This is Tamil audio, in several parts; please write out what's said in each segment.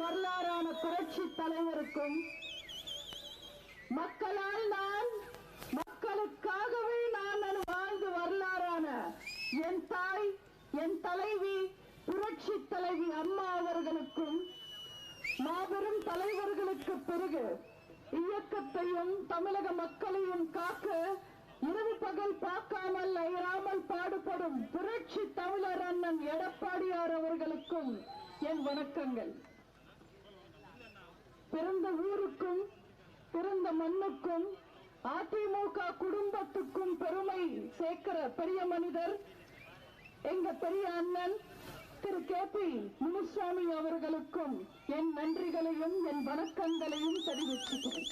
வரலாறான புரட்சி தலைவருக்கும் மக்களால் நான் மக்களுக்காகவே நான் நான் வாழ்ந்து வரலாறான என் தாய் என் தலைவி புரட்சி தலைவி அம்மா அவர்களுக்கும் மாபெரும் தலைவர்களுக்கு பிறகு இயக்கத்தையும் தமிழக மக்களையும் காக்க இரவு பகல் பார்க்காமல் அயராமல் பாடுபடும் புரட்சி தமிழர் அண்ணன் எடப்பாடியார் அவர்களுக்கும் என் வணக்கங்கள். பிறந்த ஊருக்கும் பிறந்த மண்ணுக்கும் அதிமுக குடும்பத்துக்கும் பெருமை சேர்க்கிற பெரிய மனிதர் எங்க பெரிய அண்ணன் திரு கே பி முனுசாமி அவர்களுக்கும் என் நன்றிகளையும் என் வணக்கங்களையும் தெரிவிச்சுக்கிறேன்.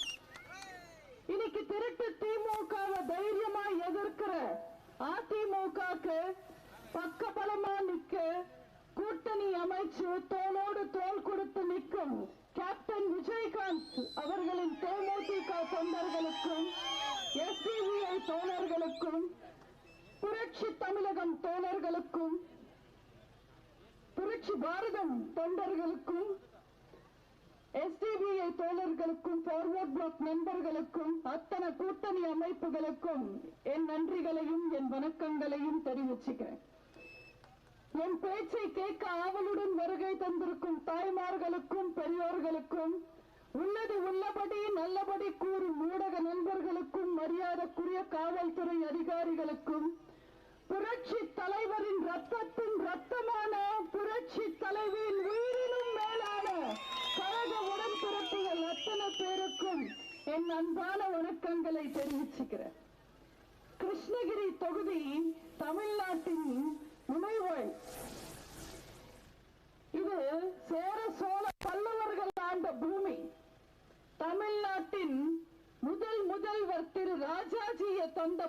இன்னைக்கு திருட்டு திமுகவை தைரியமா எதிர்க்கிற அதிமுகக்கு பக்கபலமா நிக்க தோழர்களுக்கும் எஸ்பிஐ தோழர்களுக்கும் புரட்சி தமிழகம் தோழர்களுக்கும் புரட்சி பாரதம் தொண்டர்களுக்கும் எஸ்டிபிஐ தோழர்களுக்கும் ஃபார்வர்ட் பிளாக் நண்பர்களுக்கும் அத்தனை கூட்டணி அமைப்புகளுக்கும் என் நன்றிகளையும் என் வணக்கங்களையும் தெரிவிச்சுக்கிறேன். என் பேச்சை கேட்க ஆவலுடன் வருகை தந்திருக்கும் தாய்மார்களுக்கும் பெரியோர்களுக்கும் உள்ளது உள்ளபடி நல்லபடி கூறும் ஊடக நண்பர்களுக்கும் மரியாதைக்குரிய காவல்துறை அதிகாரிகளுக்கும் புரட்சி தலைவரின் ரத்தத்தின் ரத்தமான புரட்சி தலைவியின் உயிரினும் மேலான கழக உடன்பிறப்புகள் அத்தனை பேருக்கும் என் அன்பான வணக்கங்களை தெரிவிச்சுக்கிறேன். கிருஷ்ணகிரி தொகுதி தமிழ்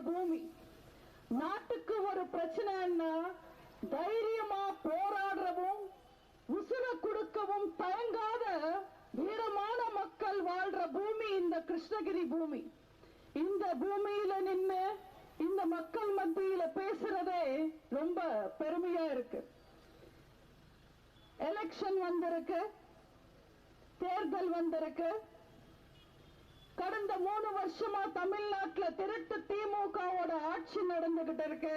பூமி. நாட்டுக்கு ஒரு பிரச்சனைன்னா தைரியமா போராடுறவும் உசுர கொடுக்கவும் தயங்காத வீரமான மக்கள் வாழ்ற பூமி இந்த கிருஷ்ணகிரி பூமி. இந்த பூமியில நின்னு இந்த மக்கள் மத்தியில பேசுறதே ரொம்ப பெருமையா இருக்கு. எலெக்ஷன் வந்திருக்கு. தேர்தல் வந்திருக்கு. கடந்த மூணு வருஷமா தமிழ்நாட்டுல திருட்டு திமுகவோட ஆட்சி நடந்துகிட்டு இருக்கு.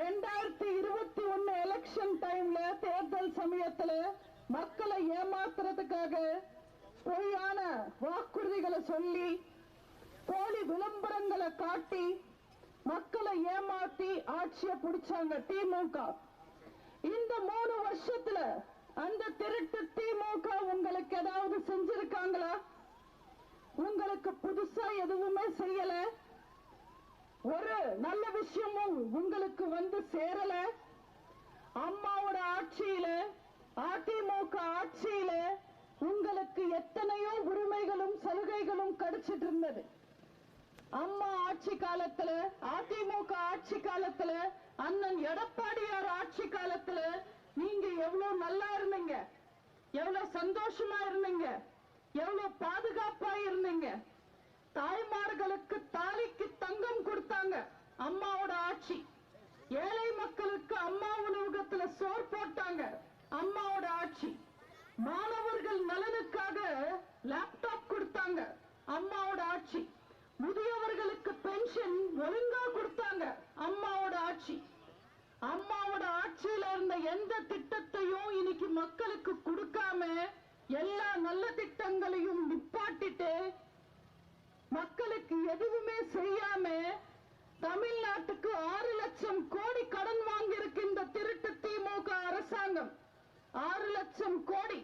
ரெண்டாயிரத்தி இருபத்தி ஒண்ணு எலெக்ஷன் டைம்ல தேர்தல் சமயத்துல மக்களை ஏமாத்துறதுக்காக பொய்யான வாக்குறுதிகளை சொல்லி போலி விளம்பரங்களை காட்டி மக்களை ஏமாத்தி ஆட்சியை பிடிச்சாங்க திமுக. இந்த மூணு வருஷத்துல அந்த திருட்டு திமுக உங்களுக்கு ஏதாவது செஞ்சிருக்காங்களா? உங்களுக்கு புதுசா எதுவுமே செய்யல. ஒரு நல்ல விஷயமும் உங்களுக்கு வந்து சேரல. அம்மாவோட ஆட்சியில அதிமுக ஆட்சியில உங்களுக்கு எத்தனையோ உரிமைகளும் சலுகைகளும் கிடைச்சிட்டு இருந்தது. அம்மா ஆட்சி காலத்துல அதிமுக ஆட்சி காலத்துல அண்ணன் எடப்பாடியார் ஆட்சி காலத்துல நீங்க எவ்வளவு நல்லா இருந்தீங்க. எவ்வளவு சந்தோஷமா இருந்தீங்க. எவ்வளவு பாதுகாப்பா இருந்தீங்க? தாய்மார்களுக்கு தாலிக்கு தங்கம் கொடுத்தாங்க அம்மாவோட ஆட்சி. ஏழை மக்களுக்கு அம்மா உணவகத்துல சோர் போட்டாங்க அம்மாவோட ஆட்சி. மாணவர்கள் நலனுக்காக லேப்டாப் கொடுத்தாங்க அம்மாவோட ஆட்சி முதியவர்களுக்கு பென்ஷன் ஒழுங்கா கொடுத்தாங்க அம்மாவோட ஆட்சி அம்மாவோட ஆட்சியில இருந்த எந்த திட்டத்தையும் இன்னைக்கு மக்களுக்கு கொடுக்காம எல்லா நல்ல திட்டங்களையும் நிப்பாட்டிட்டு மக்களுக்கு எதுவுமே செய்யாம தமிழ்நாட்டுக்கு ஆறு லட்சம் கோடி கடன் வாங்கியிருக்கு இந்த திருட்டு திமுக அரசாங்கம் ஆறு லட்சம் கோடி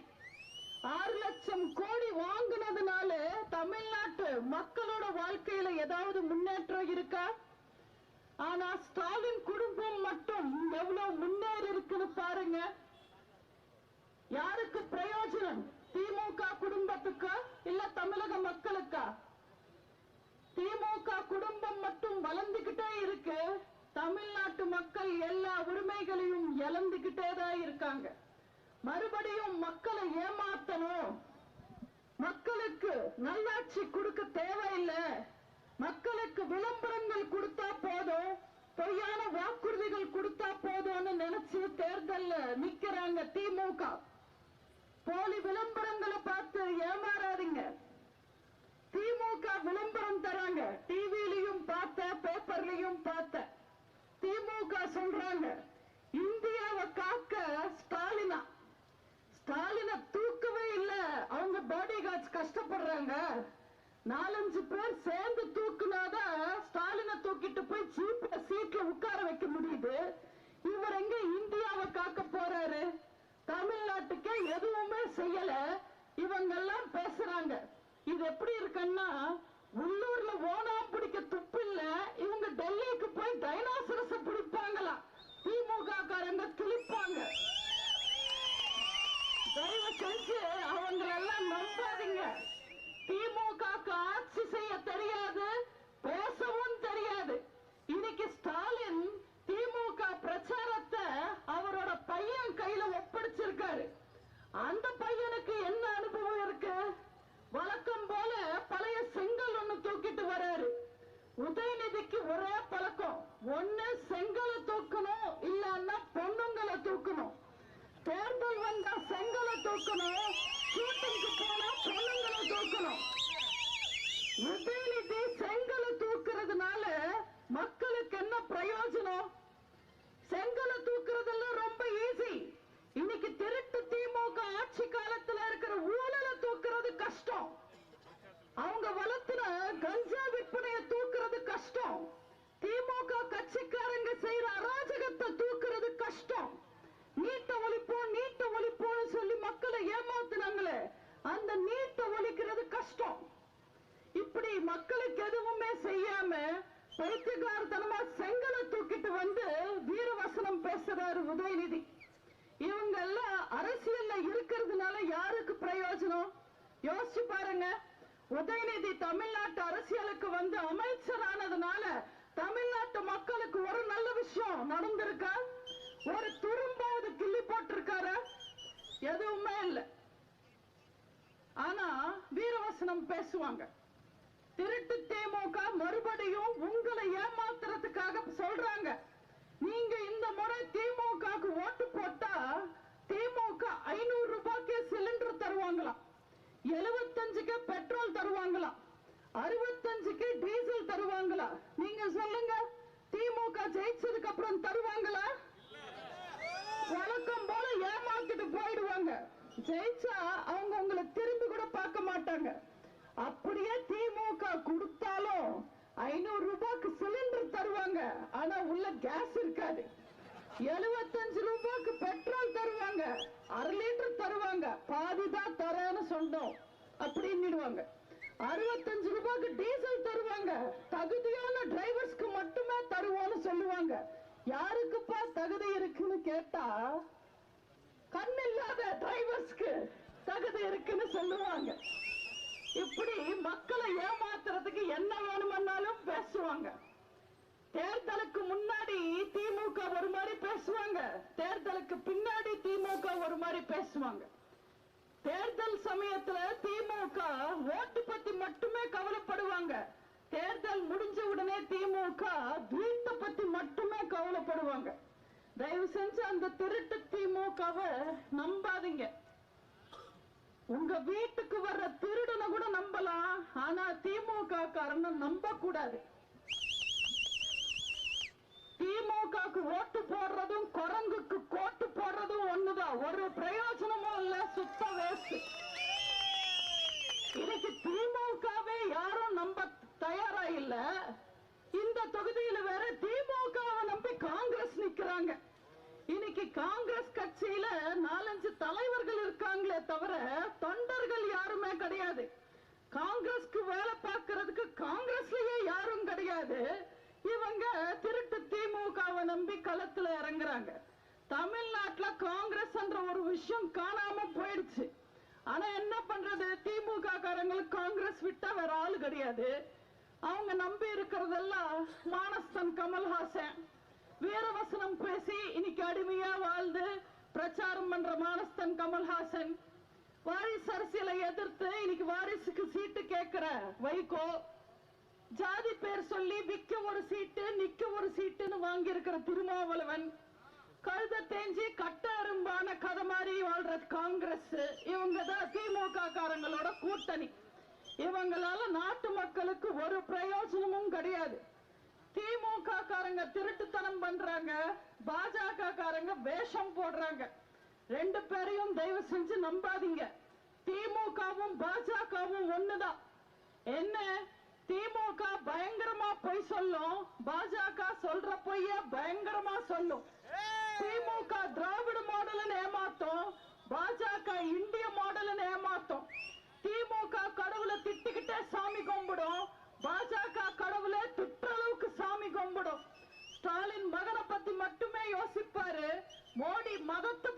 ஆறு லட்சம் கோடி வாங்கினதுனால தமிழ்நாட்டு மக்களோட வாழ்க்கையில ஏதாவது முன்னேற்றம் இருக்கா? ஆனா ஸ்டாலின் குடும்பம் மட்டும் எவ்வளவு முன்னேறி இருக்குன்னு பாருங்க. யாருக்கு பிரயோஜனம்? திமுக குடும்பத்துக்கா? இல்ல தமிழக மக்களுக்கா? திமுக குடும்பம் மட்டும் வளர்ந்துகிட்டே இருக்கு. தமிழ்நாட்டு மக்கள் எல்லா உரிமைகளையும் இழந்துகிட்டே தான் இருக்காங்க. மறுபடியும் மக்களை ஏமாத்தணும். மக்களுக்கு நல்லாட்சி கொடுக்க தேவையில்லை. மக்களுக்கு விளம்பரங்கள் கொடுத்தா போதும் பொய்யான வாக்குறுதிகள் கொடுத்தா போதும்னு நினைச்சு தேர்தல்ல நிக்கிறாங்க திமுக. போலி விளம்பரங்களை பார்த்து ஏமாறாதீங்க. திமுக விளம்பரம் தராங்க. டிவிலையும் பார்த்த பேப்பர்லயும் பார்த்த. திமுக சொல்றாங்க இந்தியாவை காக்க ஸ்டாலினா. ஸ்டாலினை தூக்கவே இல்ல. அவங்க பாடி கார்ட்ஸ் கஷ்டப்படுறாங்க. நாலஞ்சு பேர் சேர்ந்து தூக்க ஸ்டாலினை தூக்கிட்டு போய் சீப்ல சீட்ல உட்கார வைக்க இவர் எங்க இந்தியாவை காக்க போறாரு? தமிழ்நாட்டுக்கே எதுவுமே செய்யல. இவங்க எல்லாம் பேசுறாங்க. இது எப்படி இருக்குன்னா உள்ளூர்ல ஓனா பிடிக்க துப்பு இல்ல இவங்க டெல்லிக்கு போய் டைனாசரஸ பிடிப்பாங்களா திமுக காரங்க கிழிப்பாங்க. செங்கலை மக்களுக்கு ஒரு நல்ல விஷயம் நடந்திருக்க. ஒரு துரும்பாவது கிள்ளி போட்டிருக்காரா. எதுவுமே இல்லை. ஆனா வீரவசனம் பேசுவாங்க. திருட்டு திமுக மறுபடியும் உங்களை ஏமாத்துறதுக்காக சொல்றாங்க. நீங்க இந்த முறை திமுகவுக்கு ஓட்டு போட்டா திமுக ஐநூறு ரூபாய்க்கு சிலிண்டர் தருவாங்களாம். எழுபத்தஞ்சுக்கு பெட்ரோல் தருவாங்களாம். அறுபத்தஞ்சுக்கு டீசல் தருவாங்களா ஜெயிச்சா அவங்க உங்களை திரும்பி கூட பார்க்க மாட்டாங்க. அப்படியே திமுக கொடுத்தாலும் ஐநூறு ரூபாய்க்கு சிலிண்டர் தருவாங்க. ஆனா உள்ள கேஸ் இருக்காது. எழுபத்தஞ்சு ரூபாய்க்கு பெட்ரோல் தருவாங்க. அரை லிட்டர் தருவாங்க. பாதிதான் தரேன்னு சொன்னோம். அப்படின்னுடுவாங்க அறுபத்தஞ்சு ரூபாய்க்கு டீசல் தருவாங்க. தகுதியான டிரைவர்ஸ்க்கு மட்டுமே தருவோம்னு சொல்லுவாங்க. யாருக்குப்பா தகுதி இருக்குன்னு கேட்டா கண் டிரைவர்ஸ்க்கு தகுதி இருக்குன்னு சொல்லுவாங்க. இப்படி மக்களை ஏமாத்துறதுக்கு என்ன வேணும்னாலும் பேசுவாங்க. தேர்தலுக்கு முன்னாடி திமுக ஒரு மாதிரி பேசுவாங்க. தேர்தலுக்கு பின்னாடி திமுக ஒரு மாதிரி பேசுவாங்க. தேர்தல் சமயத்துல திமுக ஓட்டு பத்தி மட்டுமே கவலைப்படுவாங்க. தேர்தல் முடிஞ்ச உடனே திமுக வீட்டை பத்தி மட்டுமே கவலைப்படுவாங்க. தயவு செஞ்சு அந்த திருட்டு திமுகவை நம்பாதீங்க. உங்க வீட்டுக்கு வர்ற திருடனை கூட நம்பலாம் ஆனா திமுக காரனை நம்ப கூடாது திமுகக்கு ஓட்டு போடுறதும் குரங்குக்கு கோட்டு போடுறதும் ஒண்ணுதான். ஒரு பிரயோஜனமும் இல்ல சுத்த வேஸ்ட். இன்னைக்கு திமுகவே யாரும் நம்ப தயாரா இல்ல. இந்த தொகுதியில வேற திமுகவை நம்பி காங்கிரஸ் நிக்கிறாங்க. இன்னைக்கு காங்கிரஸ் கட்சியில நாலஞ்சு தலைவர்கள் இருக்காங்களே தவிர தொண்டர்கள் யாருமே கிடையாது. காங்கிரஸ்க்கு வேலை பார்க்கறதுக்கு காங்கிரஸ்லயே யாரும் கிடையாது. இவங்க திருட்டு திமுகவை நம்பி களத்துல இறங்குறாங்க. தமிழ்நாட்டுல காங்கிரஸ் என்ற ஒரு விஷயம் காணாம போயிடுச்சு. ஆனா என்ன பண்றது? திமுக காரங்களுக்கு காங்கிரஸ் விட்டா வேற ஆளு கிடையாது. அவங்க நம்பி இருக்கிறதெல்லாம் மானஸ்தன் கமல்ஹாசன். வீரவசனம் பேசி இன்னைக்கு அடிமையா வாழ்ந்து பிரச்சாரம் பண்ற மானஸ்தன் கமல்ஹாசன். வாரிசு அரசியலை எதிர்த்து இன்னைக்கு வாரிசுக்கு சீட்டு கேட்கிற வைகோ ஜாதி பேர் சொல்லி விக்க ஒரு சீட்டு நிக்க ஒரு சீட்டுன்னு வாங்கி இருக்கிற திருமாவளவன். கழுத தேஞ்சி கட்ட அரும்பான கதை மாதிரி வாழ்ற காங்கிரஸ். இவங்க திமுக காரங்களோட கூட்டணி. இவங்களால நாட்டு மக்களுக்கு ஒரு பிரயோஜனமும் கிடையாது. திமுக காரங்க திருட்டுத்தனம் பண்றாங்க பாஜக காரங்க வேஷம் போடுறாங்க. ரெண்டு பேரையும் தயவு செஞ்சு நம்பாதீங்க. திமுகவும் பாஜகவும் ஒண்ணுதான். என்ன? திமுக பயங்கரமா பொய் சொல்லும் பாஜக சொல்ற பொய்ய பயங்கரமா சொல்லும். திமுக திராவிட மாடல ஏமாத்தும். だった。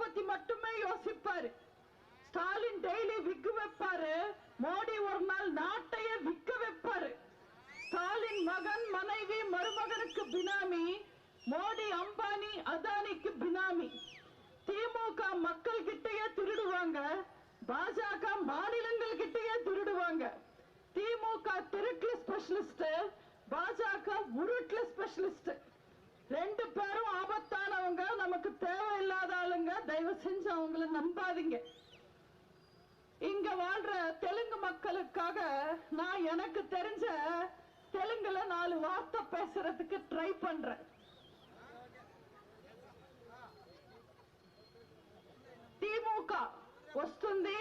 நம்பாதீங்க இங்க வாழ்ற தெலுங்கு மக்களுக்காக நான் எனக்கு தெரிஞ்ச தெலுங்குல நாலு வார்த்தை பேசுறதுக்கு ட்ரை பண்றேன் తిముక వస్తుంది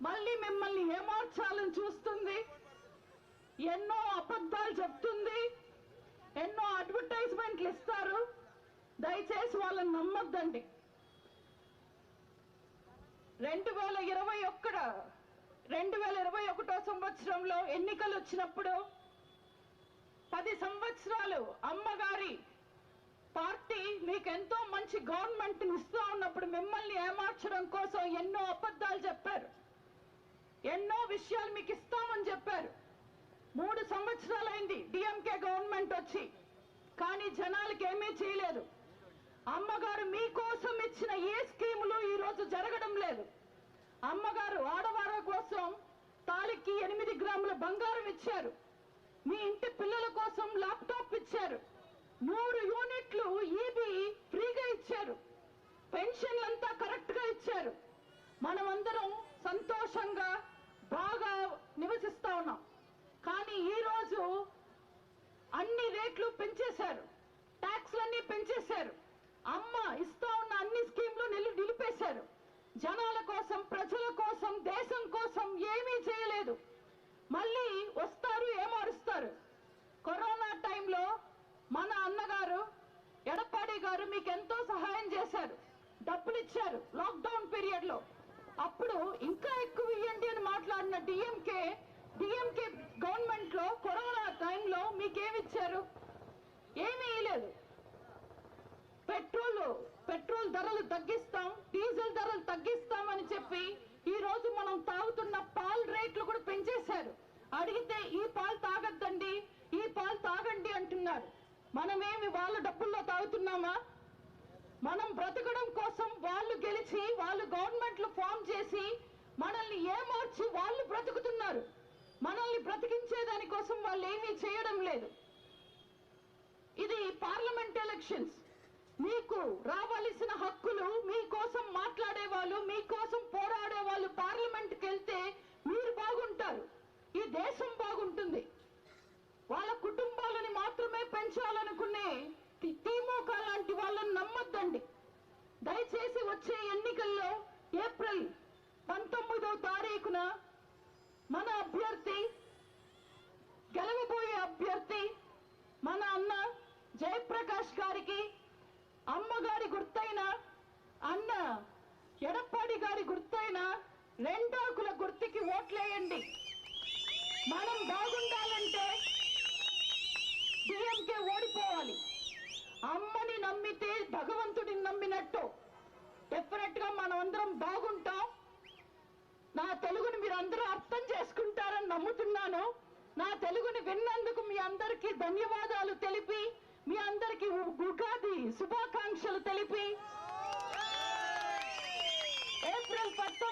మళ్ళీ మిమ్మల్ని ఏమార్చాలని చూస్తుంది ఎన్నో అబద్ధాలు చెప్తుంది ఎన్నో అడ్వర్టైజ్మెంట్లు ఇస్తారు దయచేసి వాళ్ళని నమ్మొద్దండి రెండు వేల ఇరవై ఒక్కడ రెండు వేల ఇరవై ఒకటో సంవత్సరంలో ఎన్నికలు వచ్చినప్పుడు పది సంవత్సరాలు అమ్మగారి పార్టీ మీకు ఎంతో మంచి గవర్నమెంట్ ఇస్తూ ఉన్నప్పుడు మిమ్మల్ని ఏమార్చడం కోసం ఎన్నో అబద్ధాలు చెప్పారు. ఎన్నో విషయాలు మీకు ఇస్తామని చెప్పారు. మూడు సంవత్సరాలైంది డిఎంకే గవర్నమెంట్ వచ్చి కానీ జనాలకి ఏమీ చేయలేదు. అమ్మగారు మీకోసం ఇచ్చిన ఏ స్కీములు ఈ రోజు జరగడం లేదు. అమ్మగారు ఆడవారి కోసం తాలికి ఎనిమిది గ్రాముల బంగారం ఇచ్చారు. మీ ఇంటి పిల్లల కోసం ల్యాప్టాప్ ఇచ్చారు నూరు యూనిట్లు ఈబీ ఫ్రీగా ఇచ్చారు పెన్షన్లంతా కరెక్ట్గా ఇచ్చారు మనమందరం సంతోషంగా బాగా నివసిస్తా ఉన్నాం కానీ ఈ రోజు అన్ని రేట్లు పెంచేశారు ట్యాక్స్లన్నీ పెంచేశారు అమ్మ ఇస్తా ఉన్న అన్ని స్కీమ్లు నిలు- నిలిపేశారు జనాల కోసం ప్రజల కోసం దేశం కోసం ఏమీ చేయలేదు మళ్ళీ వస్తారు ఏమారుస్తారు కరోనా టైంలో మన అన్నగారు ఎడప్పాడి గారు మీకు ఎంతో సహాయం చేశారు డబ్బులు ఇచ్చారు లాక్డౌన్ పీరియడ్లో అప్పుడు ఇంకా ఎక్కువ ఇవ్వండి అని మాట్లాడిన డిఎంకే డిఎంకే గవర్నమెంట్లో కరోనా టైంలో మీకేమిచ్చారు? ఏమీ ఇవ్వలేదు పెట్రోల్ పెట్రోల్ ధరలు తగ్గిస్తాం డీజిల్ ధరలు తగ్గిస్తామని చెప్పి ఈ రోజు మనం తాగుతున్న పాల్ రేట్లు కూడా పెంచేశారు. అడిగితే ఈ పాలు తాగద్దండి ఈ పాలు తాగండి అంటున్నారు. మనమేమి వాళ్ళ డబ్బుల్లో తాగుతున్నామా? మనం బ్రతకడం కోసం వాళ్ళు గెలిచి వాళ్ళు గవర్నమెంట్లో ఫామ్ చేసి మనల్ని ఏమార్చి వాళ్ళు బ్రతుకుతున్నారు. మనల్ని బ్రతికించే దానికోసం వాళ్ళు ఏమీ చేయడం లేదు. ఇది పార్లమెంట్ ఎలక్షన్స్. మీకు రావలసిన హక్కులు మీకోసం మాట్లాడే వాళ్ళు మీకోసం పోరాడే వాళ్ళు పార్లమెంట్కి వెళ్తే మీరు బాగుంటారు. ఈ దేశం బాగుంటుంది వాళ్ళ కుటుంబాలని మాత్రమే పెంచాలనుకునే తి- తిమోక లాంటి వాళ్ళని నమ్మొద్దండి దయచేసి వచ్చే ఎన్నికల్లో ఏప్రిల్ పంతొమ్మిదవ తారీఖున మన అభ్యర్థి గెలవబోయే అభ్యర్థి మన అన్న జయప్రకాష్ గారికి అమ్మగారి గుర్తైన అన్న ఎడప్పాడి గారి గుర్తైన రెండాకుల గుర్తుకి ఓట్లేయండి. మనం బాగుండాలంటే డిఎంకే ఓడిపోవాలి. అమ్మని నమ్మితే భగవంతుడిని నమ్మినట్టు. డెఫినెట్గా మనం అందరం బాగుంటాం. నా తెలుగుని మీరు అందరూ అర్థం చేసుకుంటారని నమ్ముతున్నాను. నా తెలుగుని విన్నందుకు మీ అందరికీ ధన్యవాదాలు తెలిపి మీ అందరికీ ఉగాది శుభాకాంక్షలు తెలిపి. ఏప్రిల్ పద్ద